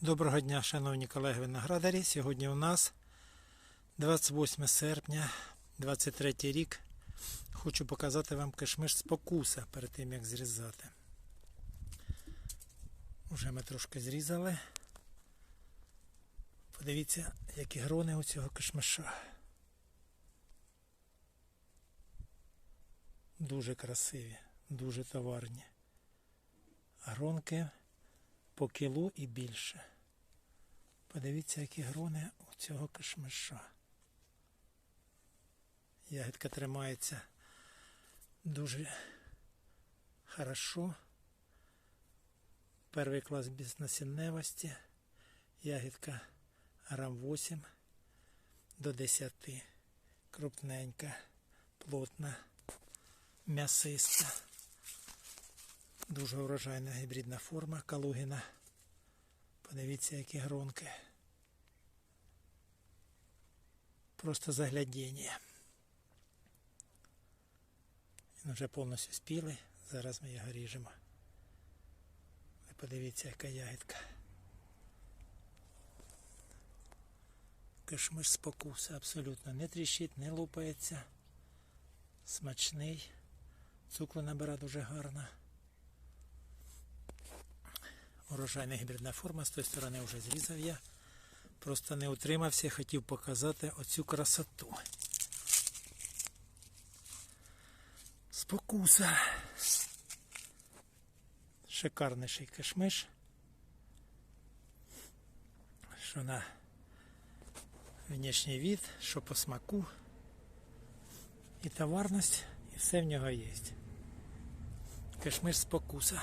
Доброго дня, шановні колеги виноградарі. Сьогодні у нас 28 серпня, 23 рік. Хочу показати вам кишмиш спокуса перед тим, як зрізати. Уже ми трошки зрізали. Подивіться, які грони у цього кишмиша. Дуже красиві, дуже товарні. Гронки по кілу і більше. Подивіться, які грони у цього кишмиша. Ягідка тримається дуже хорошо. Перший клас без насінневості. Ягідка грам 8 до 10. Крупненька, плотна, м'ясиста. Дуже урожайна гібридна форма Калугіна. Подивіться, які гронки. Просто заглядіння. Він вже повністю спілий. Зараз ми його ріжемо. Ви подивіться, яка ягідка. Кишмиш спокуса абсолютно не тріщить, не лупається. Смачний. Цукру набира дуже гарно. Урожайна гібридна форма, з тої сторони вже зрізав я. Просто не утримався, хотів показати оцю красоту. Спокуса. Шикарніший кишмиш. Що на внешній від, що по смаку. І товарність, і все в нього є. Кишмиш спокуса.